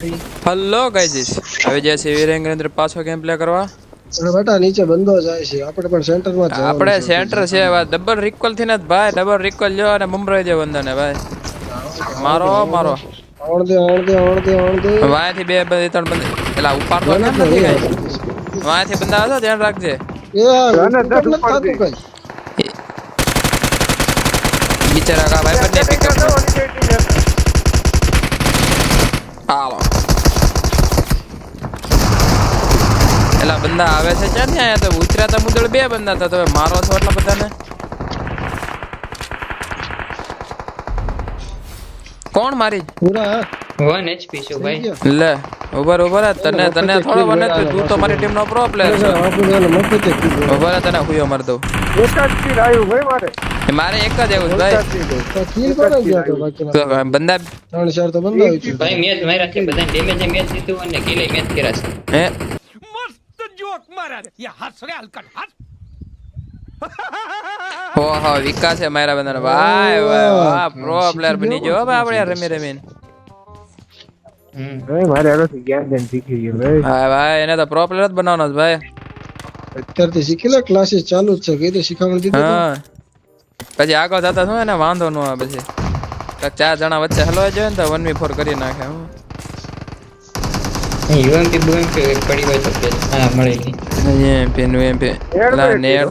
Hello guys હવે જે છે વીરેન્દ્ર અંદર પાછો ગેમ પ્લે કરવા અને બેટા નીચે બંધો જાય છે આપણે પણ સેન્ટરમાં જવાનું આપણે સેન્ટર છે ડબલ રિકોલથી ને ભાઈ ડબલ રિકોલ લ્યો અને મુંબઈ જે બંધો ને ભાઈ મારો મારો ઓણ દે ઓણ દે ઓણ દે ઓણ દે વાંથી બે બે ત્રણ બંધ પેલા ઉપર તો નથી ગઈ વાંથી બંદા હતો ધ્યાન રાખજે બિચારા કા ભાઈ બંને કરો હાલો એલા બંદા આવે છે ક્યાંથી આયા તો ઉતર્યા મુદળ બે બંદા હતા તમે મારો છો એટલા બધાને? કોણ મારી? પૂરા વન એચપી છું ભાઈ. લે ઉભર ઉભર તને તને થોડો બને તું તું મારી ટીમ નો પ્રો પ્લેયર છે. ઉભર તને હુયો માર દઉં. ભાઈ મારે. એક જ એવું ભાઈ. તો kill કોને ગયા તો બાકી બંદા ત્રણ ચાર તો બંદા હોય છે. ભાઈ મેચ માર્યા છે બધા ડેમેજ મેચ જીતું અને કિલે મેચ કર્યા છે. હે? શોખ મારા યે હસ રે હલકટ હસ ઓહો વિકાસ હે મારા બંદર ભાઈ. વાહ વાહ પ્રો પ્લેયર બની ગયો હવે આપણે રમી રમીને હમ. ભાઈ મારે આરો થી ગેમ દેન શીખી ગયો ભાઈ. હા ભાઈ એને તો પ્રો પ્લેયર જ બનાવવાનો છે ભાઈ. અત્યારથી શીખેલા ક્લાસીસ ચાલુ જ છે કે તો શીખવાડી દીધું હા. પછી આગળ જતા શું એને વાંધો ન આવે પછી. ચાર જણા વચ્ચે હલવા જોઈએ ને તો વન વી ફોર કરી નાખે હું યુએમપી બુએમપી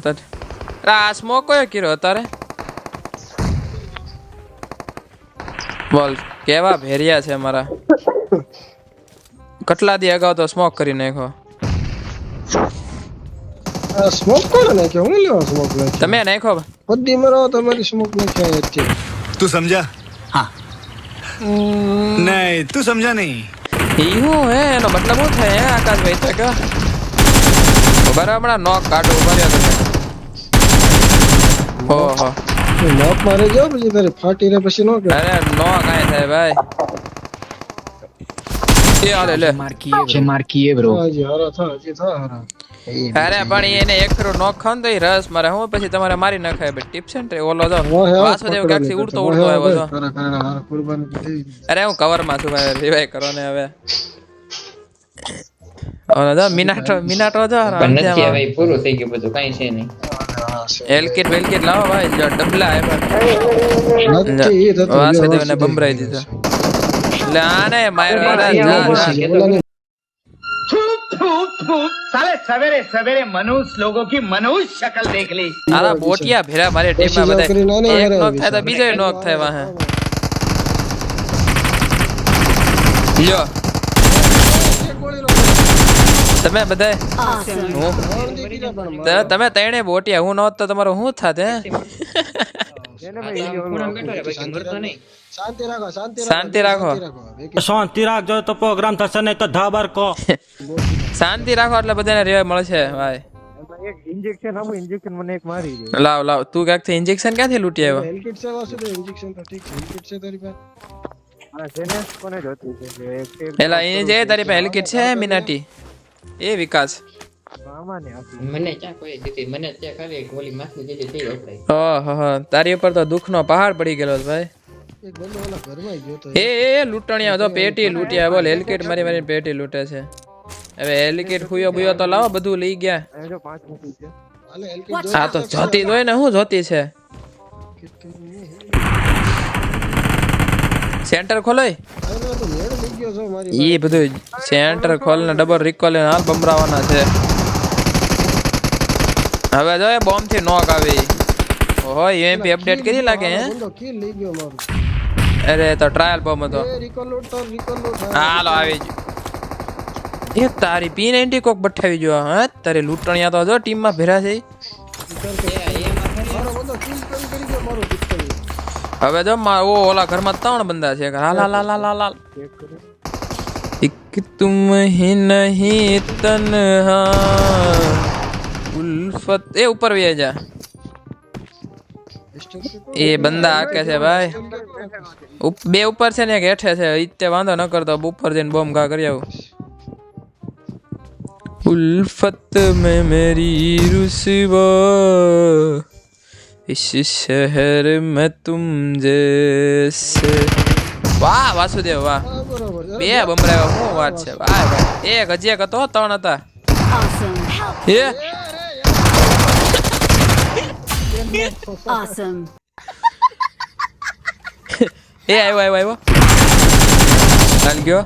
તો સ્મોક કટલા દી અગાઉ તો સ્મોક કરી નાખો સ્મોક કોણ નાખ્યો? સ્મોક તમે નાખો બધી સ્મોક નાખ્યા તું સમજા? હા. નહીં તું સમજા નહીં. ઈ હું હે એનો મતલબ શું થાય હે આકાશભાઈ તો કે બરાબર હમણાં નોક કાઢો ઊભા તમે. ઓહો. નોક મારે જો પછી તારે ફાટી રે પછી નો કે અરે નો કાંઈ થાય ભાઈ? એ આલે લે. હજી હારા થા હજી થા હારા. અરે પણ એને એક ખરો નોક ખાવ તો રસ મારે હું પછી તમારે મારી નાખાય બે ટિપ્સ છે ને ઓલો જો વાસુદેવ પકડો ઉડતો ઉડતો આવ્યો ગઈ. અરે હું કવરમાં છું ભાઈ રિવાઈ કરો ને હવે ઓલો જો મિનાટો મિનાટો જો નથી હવે પૂરું થઈ ગયું બધું કાઈ છે નહીં હા, છે. લાવો ભાઈ જો ડબલા આવ્યા નથી, એ થતું. વાસુદેવ ને વાસુદેવ. બમરાઈ દીધા એટલે આને માર મારા એ જા, બસ. જા. ઓલાને साले सवेरे सवेरे मनुष्य लोगों की मनुष्य शक्ल देख ली આના બોટિયા ભેરા મારી ટીમમાં પછી જાવ કરીને આને બધા એક હરાવી નોક થાય તો છે. બીજો નોક થાય વાહે લ્યો તમે બધા હું ત- તમે ત્રણે બોટિયા હું નહોત તો તમારું શું થાત હે શાંતિ રાખો શાંતિ શાંતિ રાખો. શાંતિ રાખજો તો પ્રોગ્રામ થશે નહીં તો ધાબર કો. શાંતિ રાખો એટલે બધાને રેવા મળશે ભાઈ. લાવ લાવ. તું ક્યાંકથી ઇન્જેક્શન ક્યાંથી લૂટી આવ્યો? હેલકિટ છે? વાસુદેવ ઇન્જેક્શન તો ઠીક છે. હેલકિટ છે તારી પાસે? એ જે તારી પાસે હેલકિટ છે મિનાટી? એ વિકાસ. મને ક્યાં કોઈ મને ગોલી માથું દીધી તે વપરાય. ઓહો તારી ઉપર તો દુઃખનો પહાડ પડી ગયેલો ભાઈ. એક બંદો ઓલા ઘરમાં ગયો તો એ. એ લૂંટણિયા તો પેટી લૂંટ્યા બોલ હેલિકેટ મારી મારી પેટી લૂંટે છે. હવે હેલિકેટ ખુયો બુયો તો લાવો બધું લઈ ગયા. હાલે તો જોતી હોય ને શું જોતી છે? સેન્ટર ખોલોય? એ તો મેળ લઈ ગયો છો મારી ઈ બધું સેન્ટર ખોલ ને ડબલ રિકોલ ને હાલ બમરાવાના છે. હવે જો એ બોમ્બથી નોક આવી. ઓહો યુએમપી અપડેટ કરી લાગે હે? કિલ લઈ ગયો મારું. અરે તો ટ્રાયલ બોમ્બ હતો. તો હાલો આવી ગયો એ તારી પી નાઇન્ટી કોક બઠાવી જો હા? તારી લૂંટણિયા તો જો ટીમમાં ભેરા છે. હવે જો ઓ ઓલા ઘરમાં ત્રણ બંદા છે હાલ હાલ હાલ હાલ હાલ. એક તુમ હી નહીં તન્હા. ઉલ્ફત એ ઉપર વે જા. એ બંદા આકે છે ભાઈ ઉપ- બે ઉપર છે ને એક હેઠે છે ઈતે વાંધો ન કરતો ઉપર જઈને બોમ્બ ઘા કરી આવું उल्फत में मेरी रुसवा इस शहर में तुम जैसे વાહ વાસુદેવ વાહ હા બરોબર બે બમરાવ્યા શું વાત છે ભાઈ ભાઈ એક હજી એક હતો ત્રણ હતા Awesome. એ Awesome. એ આવ્યો આવ્યો આવ્યો હાલ ગયો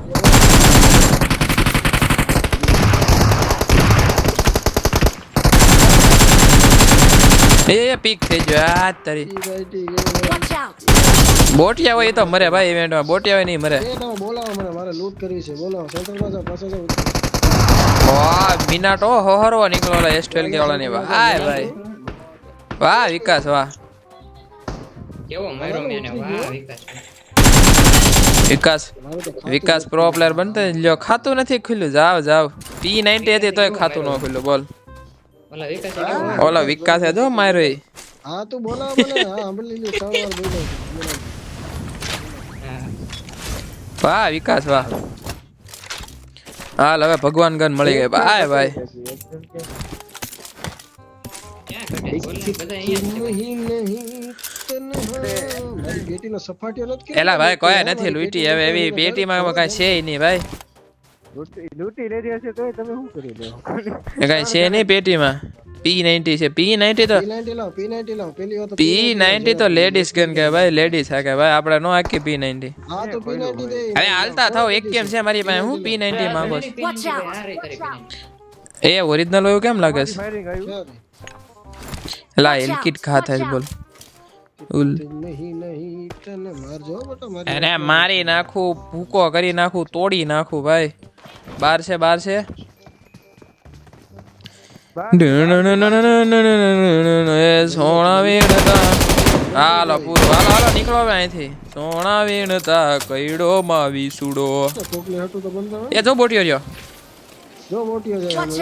એ એ પીક થઈ ગયો. આ તારી. બોટિયા હોય એ તો મરે ભાઈ ઇવેન્ટમાં બોટિયા હોય નહીં મરે. બોલાવો મને મારે લૂટ કરવી છે. બોલાવો સેન્ટર પાસે જાઓ વાહ મિનાટો હોહરવા નીકળો ઓલા એસ ટ્વેલ કે વાળાની વાહ ભાઈ. વાહ વિકાસ વાહ. કેવો માર્યો મેને વાહ વિકાસ. વિકાસ વિકાસ પ્રો પ્લેયર બનતો લ્યો ખાતું નથી ખુલ્યું જાવ જાવ. પી નાઇન્ટી હતી તોય ખાતું ન ખુલ્યું બોલ. ઓલા વિકાસ હે ઓલા વિકાસે જો માર્યો હા તું બોલાવો મને. હા સાંભળી લીધું ત્રણ વાર બોલાવો વાહ વિકાસ વાહ. હાલ હવે ભગવાન ગન મળી ગઈ. ભાઈ ભાઈ એલા ભાઈ કોઈ નથી લૂટી હવે એવી પેટીમાં કઈ છે નહીં ભાઈ એ કઈ છે નહીં પેટીમાં પી નાઇન્ટી છે પી નાઇન્ટી તો P90 લો P90 લો પેલી તો પી નાઇન્ટી તો લેડીઝ ગન કે ભાઈ લેડીઝ હા કે ભાઈ આપણે નો આખી પી નાઇન્ટી હા તો P90 દે. અરે હાલતા થાવ એક કેમ છે મારી પાસે હું પી નાઇન્ટી માંગો. એ ઓરિજિનલ હોય કેમ લાગે છે? લા એલકીટ ખા થાય છે બોલ. ઉલ. હો બેટા મારી નાખું ભૂકો કરી નાખું તોડી નાખું ભાઈ. બાર છે બાર છે. એ વીણતા હાલો પૂરું હાલો હાલો નીકળો હવે અહીંથી સોણા વીણતા કઈડો માં વિસુડો. એ જો બોટ્યો રહ્યો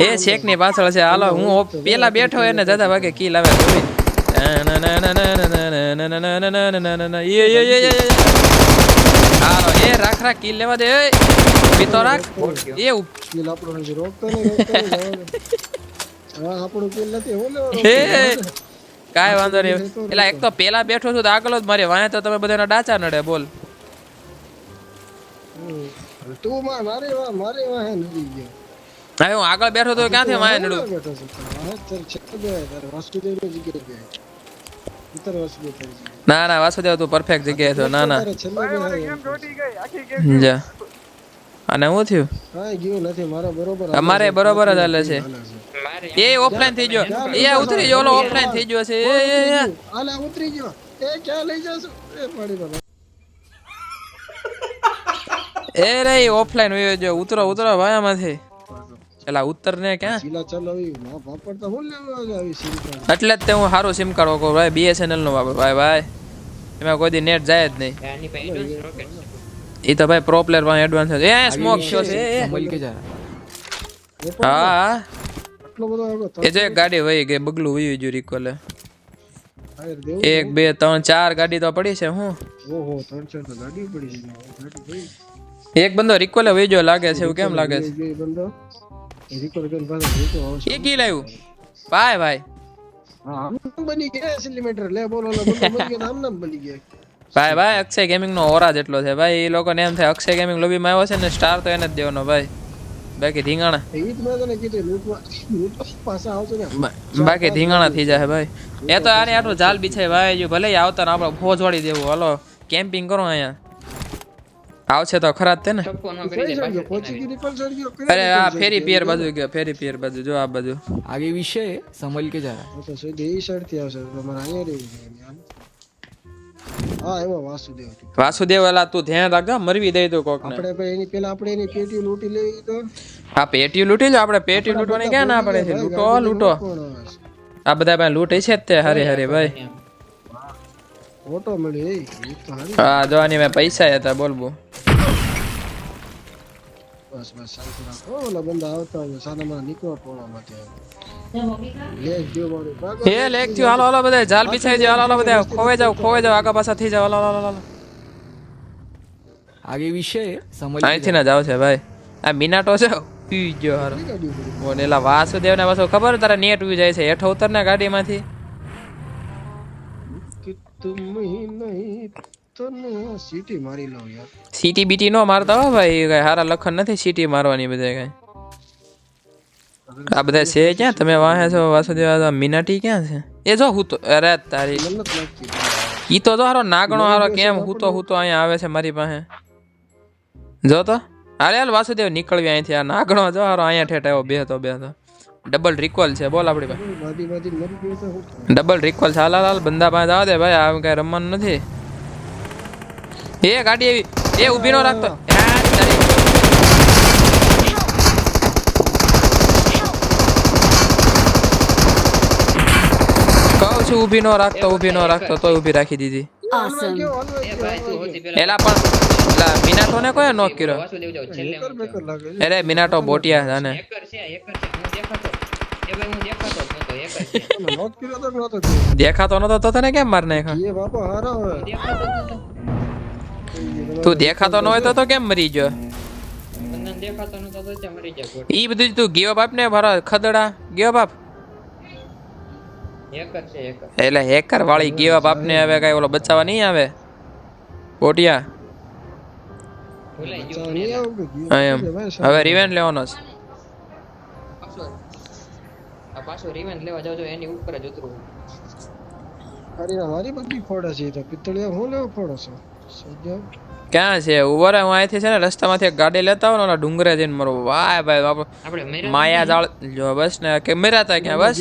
એ છેકની પાછળ છે હાલો હું પેલા બેઠો એને દાદા ભાગે કી લાવે જોઈ. એ. હાલો રાખ રાખ કી લેવા દે એ. તો રાખ એ કિલ આપણો નથી રોકતો નહીં રોકતો નહીં જવા દે. હા આપણું કિલ નથી હું લેવાનો કાંઈ વાંધો નહીં એટલે એક તો પેલા બેઠો છું તો આગળ જ મારે વાંહે તો તમે બધાના ડાચા નડે બોલ તું મારે મારે વાહ મારી વાહ નડી ગયો હવે હું આગળ બેઠો તો ક્યાંથી વાંહે નડું. ના ના વાસુદેવ તું પરફેક્ટ જગ્યાએ છો. ના ના. હે. અને હું થયું? કાંઈ ગયું નથી મારા બરોબર અમારે બરોબર જ હાલે છે. એ ઓફલાઈન થઈ ગયો. એ ઉતરી ગયો ઓલો ઓફલાઈન થઈ ગયો છે. એ એ એ. આલે ઉતરી ગયો. એ ક્યાં લઈ જશો? એ પાડી બાબા એ રે ઓફલાઈન જો ઉતરો ઉતરો ભાઈ આમાંથી. એલા ઉત્તર ને ક્યાં શીલા ચાલ આવી માં પાપડ તો હું લેવા આવી સિમ કાર્ડ એટલે જ તે હું સારું સિમ કાર્ડ વાપરું. ભાઈ બીએસએનએલનું વાપરું. ભાઈ ભાઈ એમાં કોઈ દી નેટ જાય જ નહીં. એ તો ભાઈ પ્રો પ્લેયર પાસે એડવાન્સ છે. એ સ્મોક શો છે. એ, એ. હા હા. આટલો બધો આવ્યો એ જો એક ગાડી વહી ગઈ બગલું વહી ગયું રિકોલે એક બે ત્રણ ચાર ગાડી તો પડી છે હું. ઓહો ત્રણ ચાર તો ગાડી પડી છે. એક બંદો રિકોલે વહી ગયો લાગે છે એવું કેમ લાગે છે બંદો. પાછો એ કી લાવ્યું ભાઈ ભાઈ. આમ બની ગયા સેન્ટીમીટર લે બોલો ઓલો બની ગયા આમ નામ બની ગયા. ભાઈ ભાઈ અક્ષય ગેમિંગ નો ઓરા જેટલો છે. ભાઈ એ લોકોને એમ થાય અક્ષય ગેમિંગ લોબીમાં આવ્યો છે ને સ્ટાર તો એને જ દેવાનો ભાઈ. બાકી ધીંગાણા. મેં બાકી ધીંગાણા થઈ જાય ભાઈ. એ તો આને આટલું જાલ બિછાય ભાઈ જો ભલે આવતા ને આપણે ફોજ વાળી દેવું. હાલો કેમ્પિંગ કરો અહીંયા. આવશે તો ખરા તે ને? અરે આ ફેરી પિયર બાજુ ગયો ફેરી પિયર બાજુ જો આ બાજુ. આગે વિશે સંભળ કે જરા. વાસુદેવ વાસુદેવ તું ધ્યાન રાખ મરવી દઈ દો કોક આપણે એની પેલા આપણે એની પેટી લૂટી લઈ તો? હા પેટી લૂટી લો આપણે પેટી લૂટવાની ક્યાં ના પડે છે? લૂટો લૂટો આ બધા ભાઈ લૂંટ છે તે હરે હરે ભાઈ. ઓટો મળી હા જો મે પૈસા હતા બોલબો બસ બસ શાંતિ રાખો. ઓલા બંદા આવતા હોય સાનામાં નીકળો ટોળા માટે. હાલો બધા જાલ બિછાઈ જાય બધા ખોવાઈ જાવ ખોવાઈ જાવ આગા પાછા થઈ જાવ હાલો વિશે સમજ ના જાવ છે ભાઈ. આ મિનાટો છે. પી ગયો હારો. ઓનેલા વાસુદેવ ને પાછો ખબર તારા નેટ ઉઈ જાય છે. હેઠો ઉતર ને ગાડીમાંથી. कि तुम ही नहीं તને સીટી મારી લઉં યાર સીટી બીટી નો મારતા હો ભાઈ કઈ હારા લખન નથી સીટી મારવાની બધા કઈ આ બધા છે ક્યાં તમે વાહે છો વાસુદેવ આ મીનાટી ક્યાં છે એ જો હું તો અરે તારી મન્નત લાગતી ઈ તો જો હારો નાગણો હારો કેમ હું તો હું તો અહીંયા આવે છે મારી પાસે જો તો હાલે હાલ વાસુદેવ નીકળવી અહીંથી આ નાગણો જો હારો અહીંયા ઠેઠ આવ્યો બે તો બે તો ડબલ રિકોલ છે બોલ આપણી પાસે. ડબલ રિકોલ છે હાલ હાલ બંદા પાસે આવ દે ભાઈ આ કઈ રમવાનું નથી. એ ગાડી એવી એ ઊભી નો રાખતો તારી. કહું છું ઊભી નો રાખતો ઊભી નો રાખતો તોય ઊભી રાખી દીધી. એલા પણ મિનાટો ને કોઈ નોક કર્યો? અરે મિનાટો બોટિયા જાને હેકર છે હેકર છે હું દેખાતો એ ભાઈ હું દેખાતો જ નહોતો હેકર નોટ કર્યો તો કે દેખાતો નતો તો તને કેમ માર નાખ્યો? એ બાપા હારા દેખાતો જ તું દેખાતો ન હોય તો તો કેમ મરી ગયો? દેખાતો નહોતો તો ત્યાં મરી જાય ઈ બધું તું ગયો બાપ ને ભરા ખદડા? ગયો બાપ? એટલે હેકર વાળી ગીવા બાપ ને હવે કઈ ઓલો બચાવવા નહીં આવે? ભાઈ, હવે રિવેન લેવાનો છે. પાછો. આ પાછો રિવેન્જ લેવા જાવ એની ઉપર જ ઉતરું અરે અમારી બધી ફોડે છે તો. પિત્તળિયા હું લેવો ફોડો છો? ક્યાં છે? ઊભો રહે હું અહીંથી છે ને રસ્તામાંથી એક ગાડી લેતા આવો ને ઓલા ડુંગરે જઈને મારો વાય ભાઈ બાપ. આપણે માયા જાળ જો બસ ને કે મેરાતા ક્યાં બસ?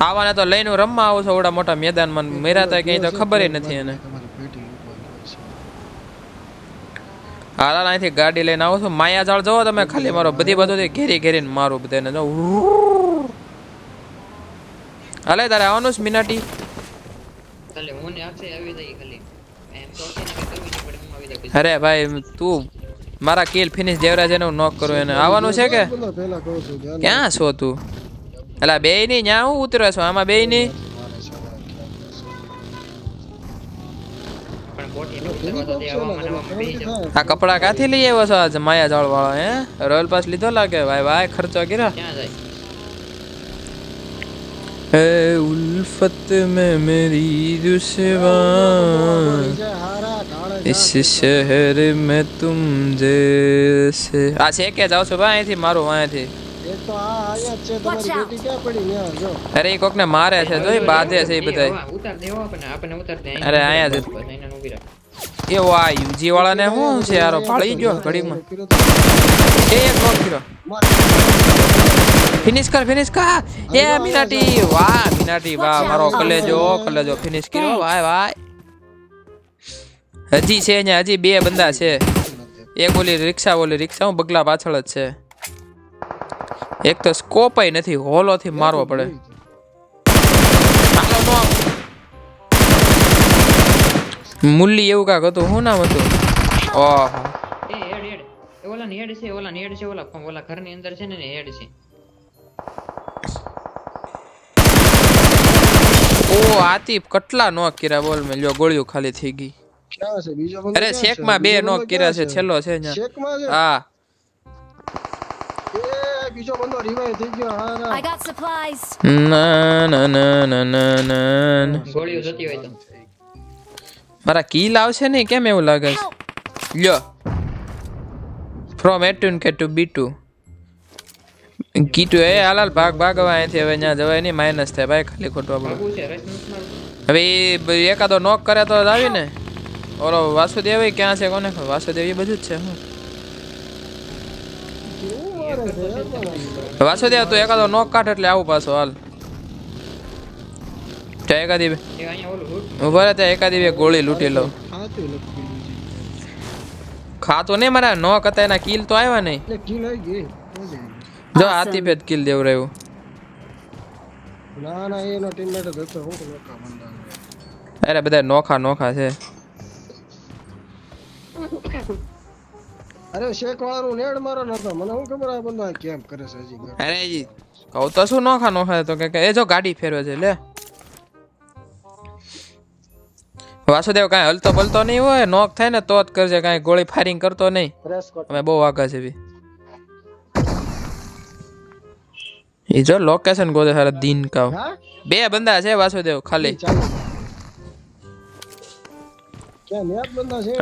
આવાને તો લઈને રમવા આવું છું ઓડા મોટા મેદાનમાં મેરાતા ક્યાંય તો ખબર નથી એને તમારી પેટી ઉપર છે. હાલ અહીંથી ગાડી લઈને આવું છું. માયા જાળ જવો તમે ખાલી મારો બધી બધું ઘેરી ઘેરીને મારું બધાને જો. હાલે તારે આવવાનું છે મિનાટી? ખાલી હું ને અક્ષય આવી જાય ખાલી. એમ તો અક્ષયને કંઈ કરવું પડે હું આવી જાય અરે ભાઈ તું મારા કિલ ફિનિશ દેવરાજ એને નોક કરું એને. આવવાનું છે કે? ક્યાં છો તું? એટલે બે ની ન્યા હું ઉતરે છો? આમાં બે ની આ કપડા ક્યાંથી લઈ આવ્યો છો આજે માયા જળ વાળો હે? રોયલ પાસ લીધો લાગે? ભાઈ ભાઈ ખર્ચો કર્યો? હે ઉલ્ફત મે મેરી દુશ્મન ઇસ શહેર મે તુમ જૈસે. આ છે કે જાવ છો ભાઈ અહીંથી મારું અહીંથી? અરે કોક ને મારે છે જો બાધે છે એ બધા અરે અહીંયા એવો આ યુજી વાળાને શું છે યાર? પાળી ગયો ઘડીમાં કર્યો એ એક નોક કર્યો. ફિનિશ કર ફિનિશ કર. એ મિનાટી વાહ મિનાટી વાહ મારો કલેજો કલેજો. ફિનિશ કર્યો વાહ વાય હજી છે અહીંયા હજી બે બંદા છે. એક ઓલી રિક્ષા ઓલી રિક્ષા હું બગલા પાછળ જ છે. એક તો સ્કોપ નથી હોલો થી મારવો પડે. નો મુલ્લી એવું કાક હતું હું નામ હતું? ઓહો. એ હેડ હેડ. એ ઓલા ની હેડ છે ઓલા ની હેડ છે ઓલા ઓલા ઘરની અંદર છે ને ને હેડ છે. ઓ આતિફ કેટલા નોક કર્યા બોલ મે લ્યો ગોળીઓ ખાલી થઈ ગઈ. ક્યાં છે? બીજો બંદો અરે શેકમાં બે નોક કર્યા છે છેલ્લો છે હા. બીજો બંદો રિવાઇવ થઈ ગયો. હા ના ના ના ના ના ના. ગોળીઓ જતી હોય તો. મારા કિલ આવશે ને કેમ એવું લાગે છે? લ્યો. ફ્રોમ એટુન કે ટુ બી ટુ કીટુ એ હાલ હાલ ભાગ ભાગ હવે અહીંથી હવે ત્યાં જવાય નહીં માઇનસ થાય ભાઈ ખાલી ખોટું આપણું. ભાગવું. હવે એકાદો નોક કરે તો જ આવી ને ઓલો વાસુદેવ ક્યાં છે કોને વાસુદેવ એ બધું જ છે હું. વાસુદેવ તું એકાદો નોક કાઢ એટલે આવું પાછો હાલ. ત્યાં એકાદી બે- ઊભા રહે ત્યાં એકાદી બે ગોળી લૂંટી લઉં. ખાતું નહીં મારા નો હતા એના કિલ તો આવ્યા નહીં. જો હાથી ભેદ કિલ દેવ રહ્યું. ના ના એનો ટીમમેટ જ હતો હું લોકા બંદા અરે બધા નોખા નોખા છે. અરે શેક વાળું નેડ મારો નતો મને હું ખબર આ બંદો આ કેમ કરે છે હજી અરે કહું તો શું નોખા નોખા તો કે કે એ જો ગાડી ફેરવે છે લે. વાસુદેવ કાંઈ હલતો બલતો નહીં હોય નોક થાય ને તો જ કરજે કાંઈ ગોળી ફાયરિંગ કરતો નહીં. અમે બહુ વાગા છે બી. એ જો લોકેશન ગોદે સારા દિન કાવ. બે બંદા છે વાસુદેવ ખાલી.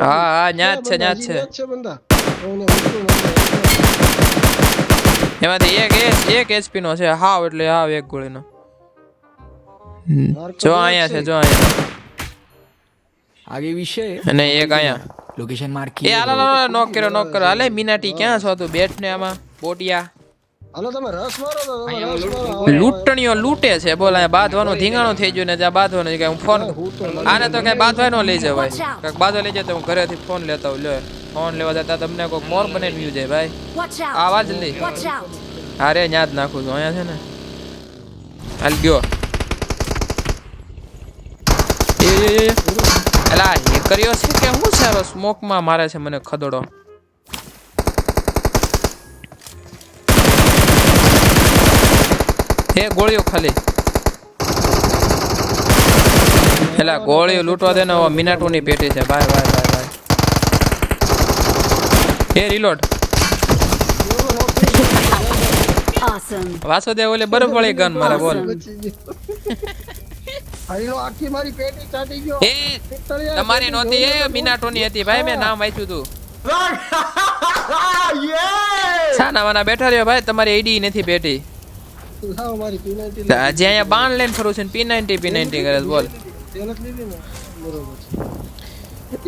હા હા ન્યા છે ક્યાં ન્યા છે. એમાંથી એક એક એચપી નો છે હાવ એટલે હાવ એક ગોળીનો. જો અહીંયા છે જો અહીંયા. આગે વિશે અને એક અહીંયા। લોકેશન માર્ક એ આલા નોક કર્યો નોક કર્યો. હાલે મીનાટી ક્યાં છો તું? બેઠ ને આમાં બોટિયા હાલો તમે રસ મારો તો લૂંટણીઓ લૂંટે છે બોલ અહીંયા બાંધવાનું ધીંગાણું થઈ ગયો ને જ્યાં બાંધવાનું કે હું ફોન આને તો કઈ બાંધવાય ન લઈ ભાઈ કાંઈક બાંધવા લઈ જાય તો હું ઘરેથી ફોન લેતા હું લે. ફોન લેવા જતા તમને કોઈ મોર બને વ્યૂ જાય ભાઈ. આવાજ લઈ અરે ન્યા જ નાખું છું. અહીંયા છે ને. હાલ ગયો. એ. એલા એ કર્યો છે કે હું છે હવે સ્મોકમાં મારે છે મને ખદડો? એ ગોળીઓ ખાલી. એલા ગોળીઓ લૂંટવા દે ને હવે મિનાટોની પેટી છે. ભાઈ ભાઈ ભાઈ ભાઈ. એ રીલોડ વાસુદેવ ઓલે બરફ વાળી ગન મારે બોલ. બચી આખી મારી પેટી ચાટી ગયો. એ તમારી નહોતી એ મિનાટોની હતી ભાઈ મેં નામ વાંચ્યું તું. સાના વાના બેઠા રહ્યો ભાઈ તમારી આઈડી નથી અહીંયા બાણ લઈને ફરું છું પી નાઇન્ટી પી નાઇન્ટી કરે બોલ.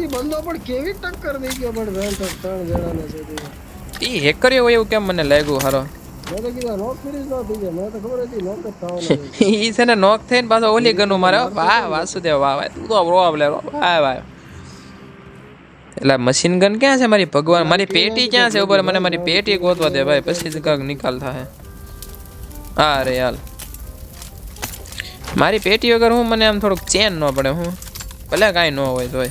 બંદો પણ કેવી ટક્કર દઈ ગયો પણ ત્રણ જણાને છે તે. હેકર હોય એવું કેમ મને લાગ્યું હારો? છે. ઈ છે ને નોક થઈને પાછો ઓલી ગનું મારે વાહ વાસુદેવ વાહ વાહ તું તો રોબ લે વાહ વાહ. એટલે મશીન ગન ક્યાં છે મારી? ભગવાન મારી પેટી ક્યાં છે? ઉપર મને મારી પેટી ગોતવા દે ભાઈ પછી જ કાંઈક નિકાલ થાય. હા રે હાલ મારી પેટી વગર હું મને આમ થોડુંક ચેન ન પડે હું? ભલે કાંઈ ન હોય તોય.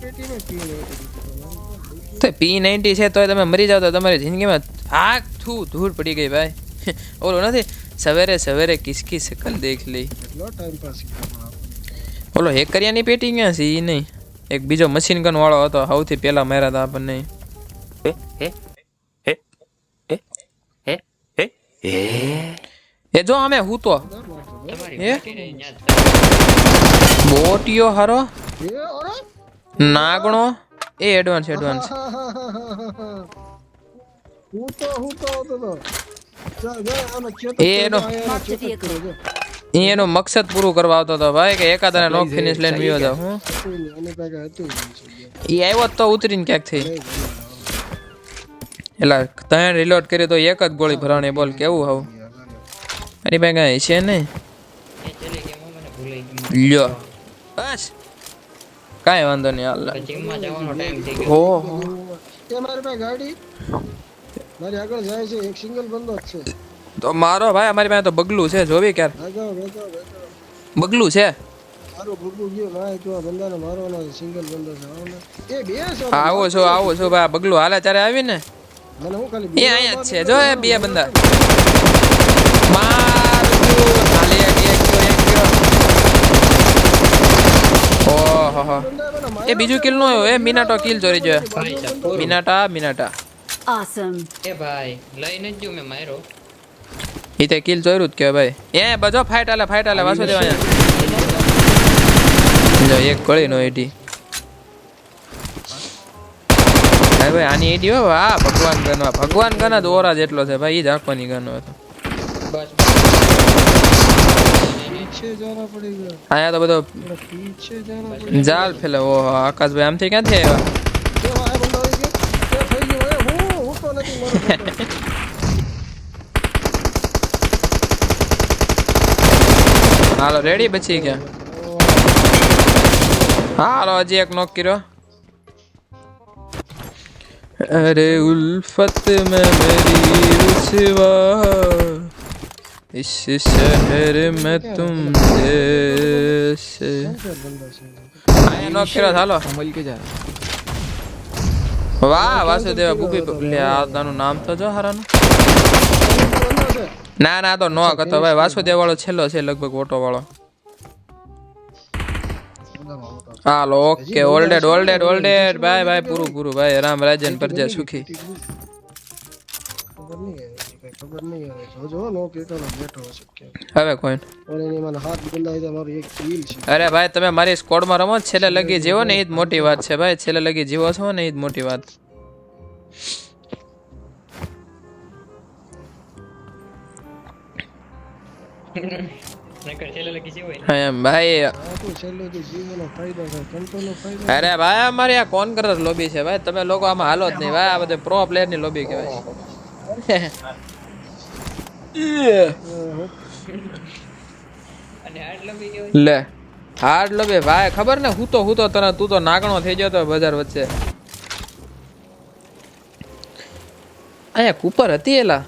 પેટીમાં તો પી નાઇન્ટી છે તોય તમે મરી જાઓ તો તમારી જિંદગીમાં આગ થૂ ધૂળ પડી ગઈ ભાઈ. ઓલો નથી સવેરે સવેરે કિસકી શકલ દેખ લઈ એટલો ટાઈમ પાસ ઓલો હેકરિયાની પેટી ક્યાં છે એ નહીં. એક બીજો મશીન ગન વાળો હતો સૌથી પહેલા માર્યા હતા આપણને. એ જો અમે હું? તો બોટિયો હારો? નાગણો? એ એડવાન્સ એડવાન્સ હું તો હું તો હતો તો. જા જા આનો ચેતક એ એનો- મકસદ પૂરું કરવા આવતો હતો ભાઈ કે એકાદાને નોક ફિનિશ લઈને વિયો જાવ હું હતું. ઈ આવ્યો તો ઉતરીને ક્યાંક થઈ એટલે ત્રણ રિલોડ કરી તો એક જ ગોળી ભરાણી બોલ કેવું હવ? મારી પાસે કાંઈ છે નહીં. એ ચલી ગેમ મને ભૂલાઈ ગયું. લ્યો. બસ. કાંઈ વાંધો નહીં હાલ. જીમમાં જવાનો ટાઈમ થઈ ગયો. ઓહો એ મારી પાસે ગાડી. મારી આગળ જાય છે એક સિંગલ બંદો જ છે. તો મારો ભાઈ અમારી પાસે તો બગલું છે જોવી ક્યાર વેચો બગલું છે? મારું ભૂગું ગયું ના તો આ બંદાને મારવાનો સિંગલ બંદો છે આવો બે છો આવો છો ભાઈ બગલું હાલે ત્યારે આવી ને મને હું ખાલી એ અહીંયા જ છે જો એ બે બંદા. મારું હાલે એક એક ગયો, એક ગયો ઓહો હો. એ બીજું કિલ નો એ મિનાટો કિલ ચોરી જો. મિનાટા મિનાટા. ઓસમ એ ભાઈ લઈને જ મેં માર્યો. ઈ તે કિલ ચોર્યું જ કે ભાઈ. એ બજો ફાઈટ આલે ફાઈટ આલે વાસો દેવા જો એક ગળી નો એડી. અરે ભાઈ આની એડી હો આ ભગવાન ગન ભગવાન ગન દોરા ઓરા જેટલો છે ભાઈ ઈ જ આંખવાની ગન હતો. બસ. પીછે જાના પડેગા અહીંયા તો બધો થોડા પીછે જાના પડેગા જાલ ફેલે ઓહો આકાશભાઈ આમથી ક્યાંથી આવ્યા એ વાહ બંદો આવી ગયો એ થઈ ગયો એ હું હું તો નથી મારો હાલો રેડી બચી ગયા હાલો હજી એક નોક કર્યો અરે ઉલ્ફત में मेरी रुसवा इस शहर में तुम जैसे બંદો છે અહીંયા નોક કર્યો હાલો संभल के जा रहा है વાહ વાસુદેવ ભૂપી લે આ તારું નામ તો જો હારાનું બંદો છે ના ના આ તો નોક હતો ભાઈ વાસુદેવ વાળો છેલ્લો છે લગભગ ઓટો વાળો હાલો ઓકે ઓલ્ડેડ ઓલ્ડેડ ઓલ્ડેડ બાય બાય પૂરું પૂરું ભાઈ રામ રાજન પ્રજા સુખી ખબર નહીં હવે. જોજો નો કે બેઠો હશે હવે કોઈ પણ એની મને હાથ બંધાય તો મારું એક કિલ છે. અરે ભાઈ તમે મારી સ્કોડમાં રમો છેલ્લે લગી જીવો ને એ જ મોટી વાત છે ભાઈ. છેલ્લે લગી જીવો છો ને એ જ મોટી વાત. અરે ભાઈ અમારી આ કોન કરર લોબી છે ભાઈ. તમે લોકો આમાં હાલો જ નહીં ભાઈ. આ બધે પ્રો પ્લેયરની લોબી કહેવાય અને હાર્ડ લંબી કેવું લે હાડ લોબે ભાઈ ખબર ને? હું તો હું તો તને તું તો નાગણો થઈ ગયો તો બજાર વચ્ચે. અહીંયા કુપર હતી એલા.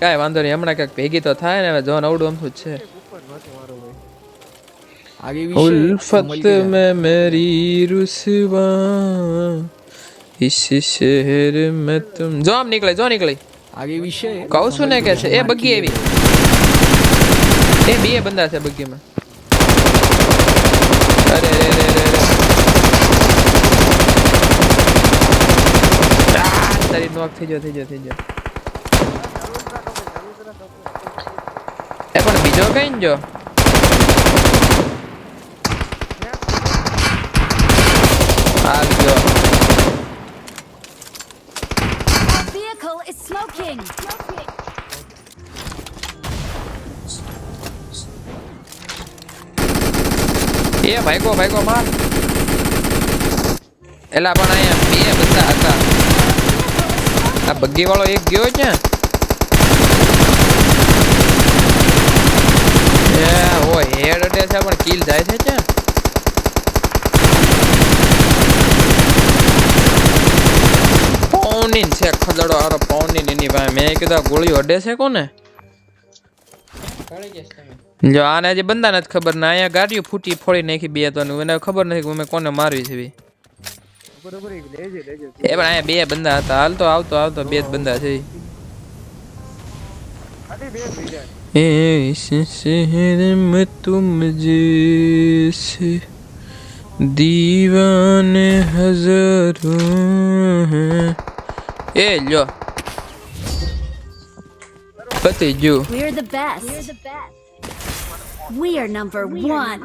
કાંઈ વાંધો નહીં હમણાં ક્યાંક ભેગી તો થાય ને જોન અવડું અમથું છે. ઉલ્ફત મે મેરી રુસવા ઇસ શહેર મે તુમ જો આમ નીકળે જો નીકળે. આગે વિશે કહું છું ને કે છે. એ બગી એવી. એ બે બંદા છે બગીમાં. અરે રે રે રે રે તારી નોક થઈ ગયો થઈ ગયો થઈ ગયો. એ પણ બીજો કઈ જો? Is smoking. એ ભાઈકો ભાઈકો માર. એલા પણ અહીંયા બે બધા હતા. આ બગ્ગી વાળો એક ગયો છે. એ ઓ હેડ અડે છે, પણ કિલ જાય છે ક્યાં પૌનીન છે ખદડો હારો પૌનીન એની પાસે મેં કીધું આ ગોળીઓ અડે છે કોને કાઢી જશે તમે જો આને જે બંદા નથી ખબર ને અહીંયા ગાડીઓ ફૂટી ફોડી નાખી બે તો એને ખબર નથી કે મેં કોને મારવી છે બી બરોબર એ લેજે લેજે એ પણ અહીંયા બે બંદા હતા હાલ તો આવતો આવતો બે જ બંદા છે ખાલી બે થઈ જાય इस शहर में तुम जैसे दीवाने हजारों हैं ए लो પતી ગયું We're the best. We're the best. We are number one.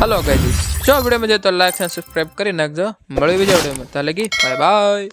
Hello guys જો વીડિયો મજા તો લાઈક અને સબસ્ક્રાઇબ કરી નાખજો મળ્યું બીજા વિડીયોમાં ત્યાં લગી બાય બાય